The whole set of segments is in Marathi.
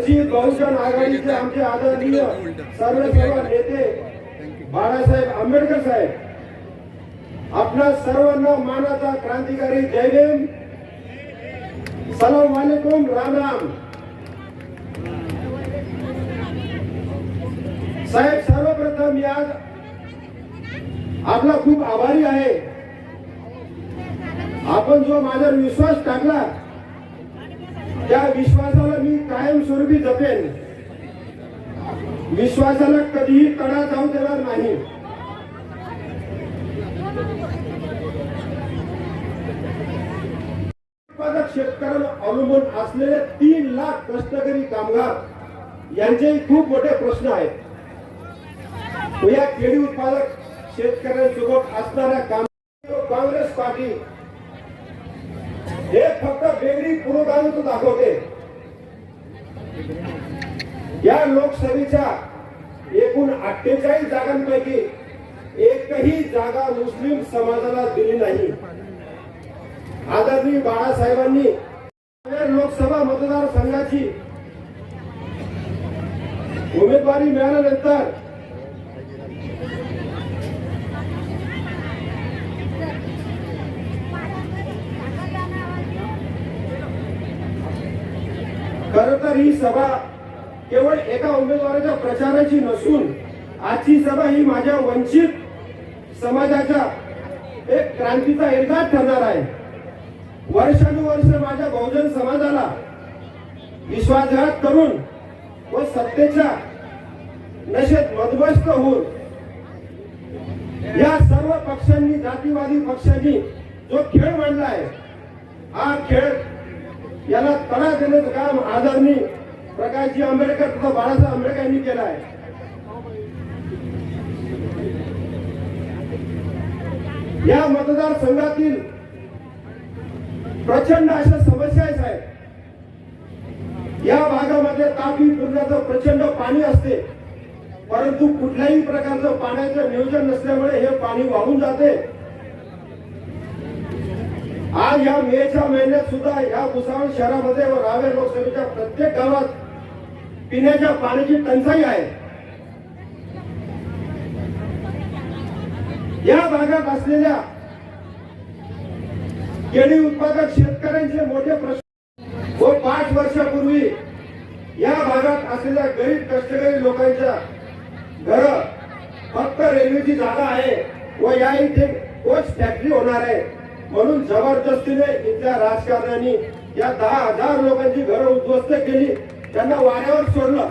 वंचित बहुजन आघाडीचे आमचे आदरणीय सर्व सर्व नेते बाळासाहेब आंबेडकर साहेब आपल्या सर्वांना मानाचा क्रांतिकारी जय भीम. सलाम वालेकुम राम राम. साहेब सर्वप्रथम मी आज आपला खूप आभारी आहे. आपण जो माझ्यावर विश्वास टाकला त्या विश्वासाला मी कायमस्वरूपी जपेन. विश्वासाला कधीही कडा जाऊ देणार नाही. उत्पादक शेतकऱ्यांवर अवलंबून असलेले तीन लाख कष्टकरी कामगार यांचेही खूप मोठे प्रश्न आहेत. या केळी उत्पादक शेतकऱ्यांसोबत असणाऱ्या काम काँग्रेस पार्टी हे फक्त वेगळी पुरोगामी दाखवते. या लोकसभेच्या एकूण अठ्ठेचाळीस जागांपैकी एकही जागा मुस्लिम समाजाला दिली नाही. आदरणीय बाळासाहेबांनी लोकसभा मतदारसंघाची उमेदवारी मिळाल्यानंतर खर तर ही सभा केवळ एका उमेदवाराच्या प्रचाराची नसून आजची सभा ही माझ्या वंचित समाजाच्या एक क्रांतीचा एल्गार ठरणार आहे. वर्षानुवर्ष माझ्या बहुजन समाजाला विश्वासघात करून व सत्तेच्या नशेत मध्वस्त होऊन या सर्व पक्षांनी जातीवादी पक्षांनी जो खेळ मांडला आहे हा खेळ याला तडा देण्याचं काम आदरणीय प्रकाशजी आंबेडकर तथा बाळासाहेब आंबेडकर यांनी केलं आहे. या मतदारसंघातील प्रचंड अशा समस्या आहेत साहेब. या भागामध्ये तापी पूर्णाचं प्रचंड पाणी असते. परंतु कुठल्याही प्रकारचं पाण्याचं नियोजन नसल्यामुळे हे पाणी वाहून जाते. आज या मेच्या महिन्यात सुद्धा या भुसावळ शहरामध्ये व रावे लोकसभेच्या प्रत्येक गावात पिण्याच्या पाण्याची टंचाई आहे. या भागात असलेल्या केळी उत्पादक शेतकऱ्यांचे मोठे प्रश्न व पाच वर्षापूर्वी या भागात असलेल्या गरीब कष्टकरी लोकांच्या घर फक्त रेल्वेची जागा आहे व या इथे कोच फॅक्टरी होणार आहे. म्हणून जबरदस्तीने इथल्या राजकारण्यांनी या दहा हजार लोकांची घरं उद्ध्वस्त केली. त्यांना वाऱ्यावर सोडलं.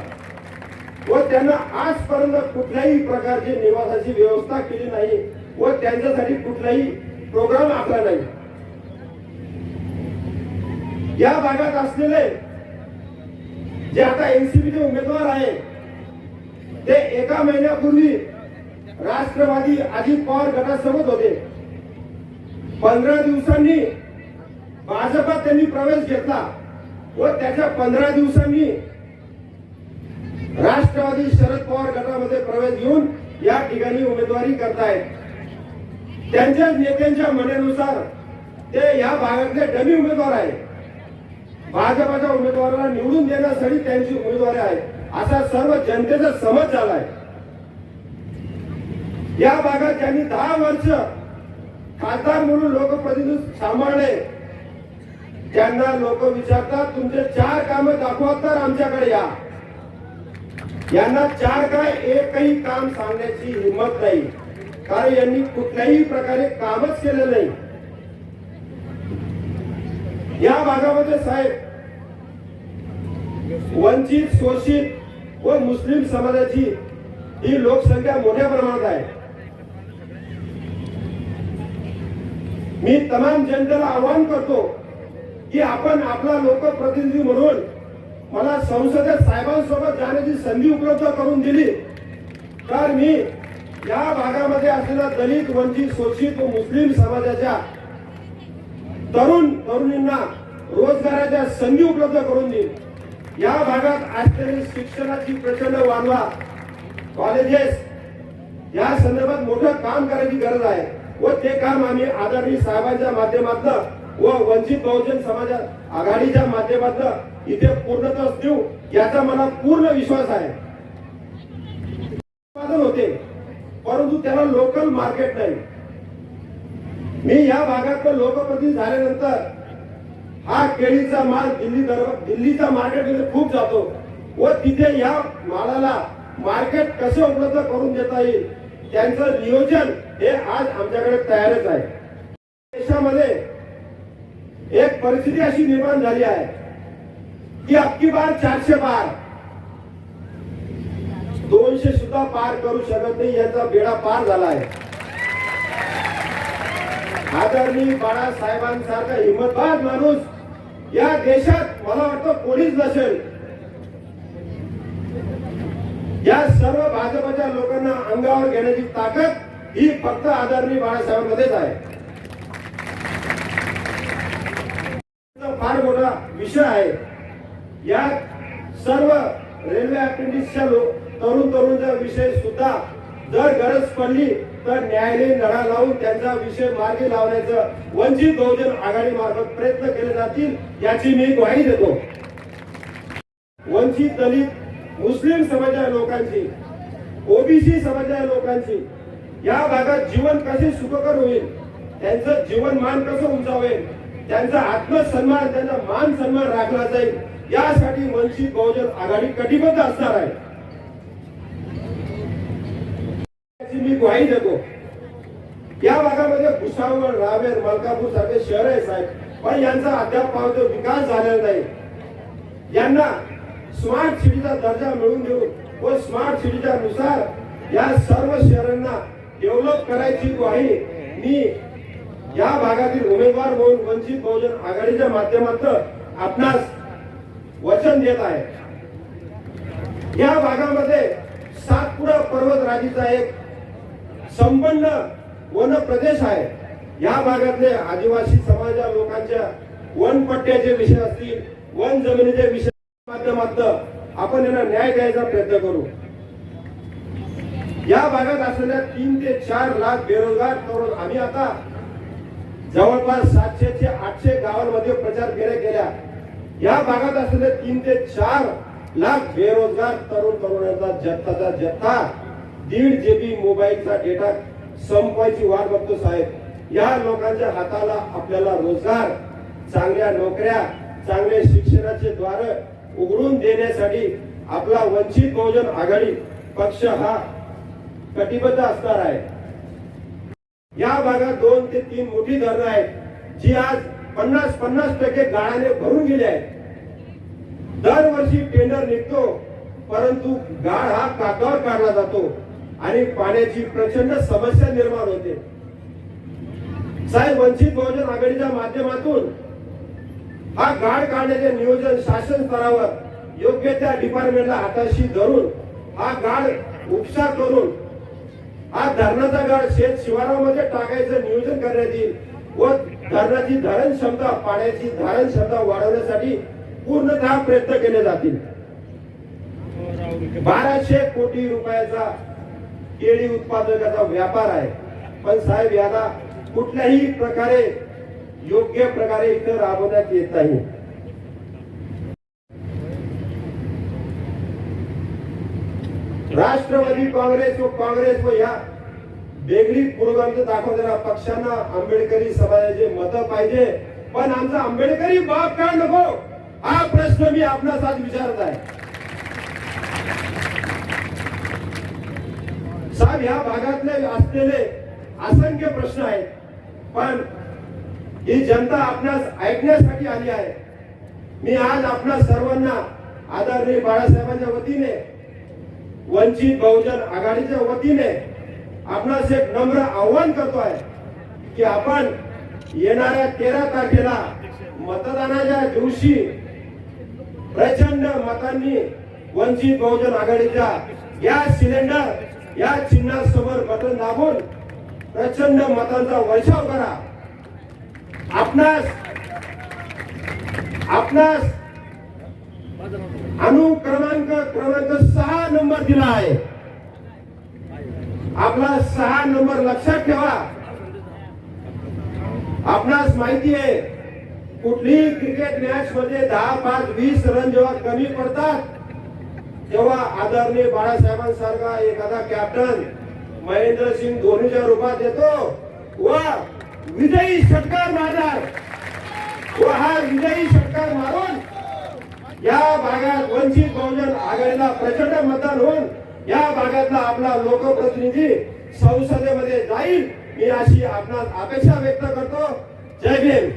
व त्यांना आजपर्यंत कुठल्याही प्रकारची निवासाची व्यवस्था केली नाही व त्यांच्यासाठी कुठलाही प्रोग्राम आखला नाही. या भागात असलेले जे आता एनसीपीचे उमेदवार आहे ते एका महिन्यापूर्वी राष्ट्रवादी अजित पवार गटासोबत होते. पंधरा दिवसांनी भाजपात त्यांनी प्रवेश घेतला व त्याच्या पंधरा दिवसांनी राष्ट्रवादी शरद पवार गटामध्ये प्रवेश घेऊन या ठिकाणी उमेदवारी करतायत. त्यांच्या नेत्यांच्या म्हणण्यानुसार ते या भागातले डमी उमेदवार आहेत. भाजपाच्या उमेदवाराला निवडून देण्यासाठी त्यांची उमेदवारी आहे असा सर्व जनतेचा समज झालाय. या भागात त्यांनी दहा वर्ष खासदार म्हणून लोकप्रतिनिधी सांभाळले त्यांना लोक विचारतात तुमचे चार कामं दाखवा तर आमच्याकडे या. यांना चार काय एकही काम सांगण्याची हिंमत नाही. कारण यांनी कुठल्याही प्रकारे कामच केलं नाही. या भागामध्ये साहेब वंचित शोषित व मुस्लिम समाजाची ही लोकसंख्या मोठ्या प्रमाणात आहे. मी तमाम जनतेला आवाहन करतो की आपण आपला लोकप्रतिनिधी म्हणून मला संसदेत साहेबांसोबत जाण्याची संधी उपलब्ध करून दिली. तर मी या भागामध्ये असलेल्या दलित वंचित शोषित व मुस्लिम समाजाच्या तरुण तरुणींना रोजगाराच्या संधी उपलब्ध करून देईल या भागात असलेली शिक्षणाची प्रचंड वाढवा कॉलेजेस या संदर्भात मोठं काम करायची गरज आहे व ते काम आम्ही आदरणीय साहेबांच्या माध्यमातून व वंचित बहुजन समाज आघाडीच्या माध्यमातून इथे पूर्णत्वास देऊ याचा मला पूर्ण विश्वास आहे. उत्पादन होते परंतु त्याला लोकल मार्केट नाही. मी या भागात लोकप्रतिनिधी झाल्यानंतर हा केळीचा माल दिल्ली दरबार दिल्लीचा मार्केटमध्ये खूप जातो व तिथे या मालाला मार्केट कसे उपलब्ध करून देता येईल त्यांचं नियोजन हे आज आमच्याकडे तयारच आहे. देशामध्ये एक परिस्थिती अशी निर्माण झाली आहे की अक्की बार चारशे बार. दोनशे सुद्धा पार करू शकत नाही यांचा बेडा पार झाला आहे. आदरणीय बाळासाहेबांसारखा हिंमतबाद माणूस या देशात मला वाटतं कोणीच नसेल. या सर्व भाजपच्या लोकांना अंगावर घेण्याची ताकद ही फक्त आदरणीय बाळासाहेबांमध्येच आहे. फार मोठा विषय आहे. या सर्व रेल्वे अप्रेंटिसच्या लोक तरुण तरुणचा विषय सुद्धा जर गरज पडली तर न्यायालयीन लढा लावून त्यांचा विषय मार्गी लावण्याचं वंचित बहुजन आघाडी मार्फत प्रयत्न केले जातील याची मी ग्वाही देतो. वंचित दलित मुस्लिम समाजा लोकांची ओबीसी समाजा लोकांची या भागात जीवन कसे सुखकर होईल त्यांचं जीवनमान कसं उंचावेल त्यांचा आत्मसन्मान त्यांचा मान सन्मान राखला जाईल यासाठी वंचित बहुजन आघाडी कटिबद्ध असणार आहे. मी ग्वाही देतो. या भागामध्ये भुसावळ रावेर मलकापूर सारखे शहर आहे साहेब पण यांचा अद्याप पावतो विकास झालेला नाही. यांना स्मार्ट सिटीचा दर्जा मिळवून देऊन व स्मार्ट सिटीच्या नुसार या सर्व शहरांना डेव्हलप करायची ग्वाही मी या भागातील उमेदवार म्हणून वंचित बहुजन आघाडीच्या माध्यमातून आपणास वचन देत आहे. या भागामध्ये सातपुडा पर्वत राजीचा एक संपन्न वन प्रदेश आहे. या भागातले आदिवासी समाजा लोकांच्या वनपट्ट्याचे विषय असतील वन जमिनीचे विषय माध्यमातून आपण यांना न्याय द्यायचा प्रयत्न करू. या भागात असलेल्या तीन ते चार लाख बेरोजगार तरुण आम्ही आता जवळपास सातशे ते आठशे गावांमध्ये प्रचार फेऱ्या केल्या या भागात असलेले तीन ते चार लाख बेरोजगार तरुण तरुणांचा जत्ताचा जत्ता दीड जीबी मोबाईलचा डेटा संपवायची वाट बघतो साहेब. या लोकांच्या हाताला आपल्याला रोजगार चांगल्या नोकऱ्या चांगले शिक्षणाचे द्वार उघडून देण्यासाठी आपला वंचित बहुजन आघाडी पक्ष हा कटिबद्ध असणार आहे. या भागात दोन ते तीन मोठी धरणं आहेत जी आज पन्नास पन्नास टक्के गाळाने भरून गेले आहेत. दरवर्षी टेंडर निघतो परंतु गाळ हा काकावर काढला जातो आणि पाण्याची प्रचंड समस्या निर्माण होते. साहेब वंचित बहुजन आघाडीच्या माध्यमातून हा गाळ काढण्याचे नियोजन शासन स्तरावर योग्य त्या डिपार्टमेंटला हाताशी धरून हा गाळ उपसा करून हा धरणाचा गाळ शेत शिवारामध्ये टाकायचं नियोजन करण्यात येईल व धरणाची धारण क्षमता पाण्याची धारण क्षमता वाढवण्यासाठी पूर्णतः प्रयत्न केले जातील. बाराशे कोटी रुपयाचा केळी उत्पादकाचा व्यापार आहे. पण साहेब याला कुठल्याही प्रकारे योग्य प्रकारे इथं राबवण्यात येत नाही राष्ट्रवादी काँग्रेस व काँग्रेस व या वेगळी पुरोगामी दाखवणाऱ्या पक्षांना आंबेडकरी समाजाचे मत पाहिजे पण आमचा आंबेडकरी बाप का नको? हा प्रश्न मी आपणास आज विचारत आहे. साहेब ह्या भागातले असलेले असंख्य प्रश्न आहेत पण ही जनता आपणास ऐकण्यासाठी आली आहे. मी आज आपणा सर्वांना आदरणीय बाळासाहेबांच्या वतीने वंचित बहुजन आघाडीच्या वतीने आपणास एक नम्र आव्हान करतो आहे की आपण येणाऱ्या तेरा तारखेला मतदानाच्या दिवशी प्रचंड मतांनी वंचित बहुजन आघाडीच्या गॅस सिलेंडर या चिन्हासमोर बटन दाबून प्रचंड मतांचा वर्षाव करा. आपणास आपणास अनुक्रमांक क्रमांक सहा नंबर दिला आहे. आपला सहा नंबर लक्षात ठेवा. आपणास माहिती आहे कुठलीही क्रिकेट मॅच मध्ये दहा पाच वीस रन जेव्हा कमी पडतात तेव्हा आदरणीय बाळासाहेबांसारखा एखादा कॅप्टन महेंद्रसिंग धोनीच्या रूपात येतो व विजयी षटकार मारणार. व हा विजयी षटकार मारून या भागात वंचित बहुजन आघाडीला प्रचंड मतदान होऊन या भागातला आपला लोकप्रतिनिधी संसदेमध्ये जाईल मी अशी आपणास अपेक्षा व्यक्त करतो. जय भीम.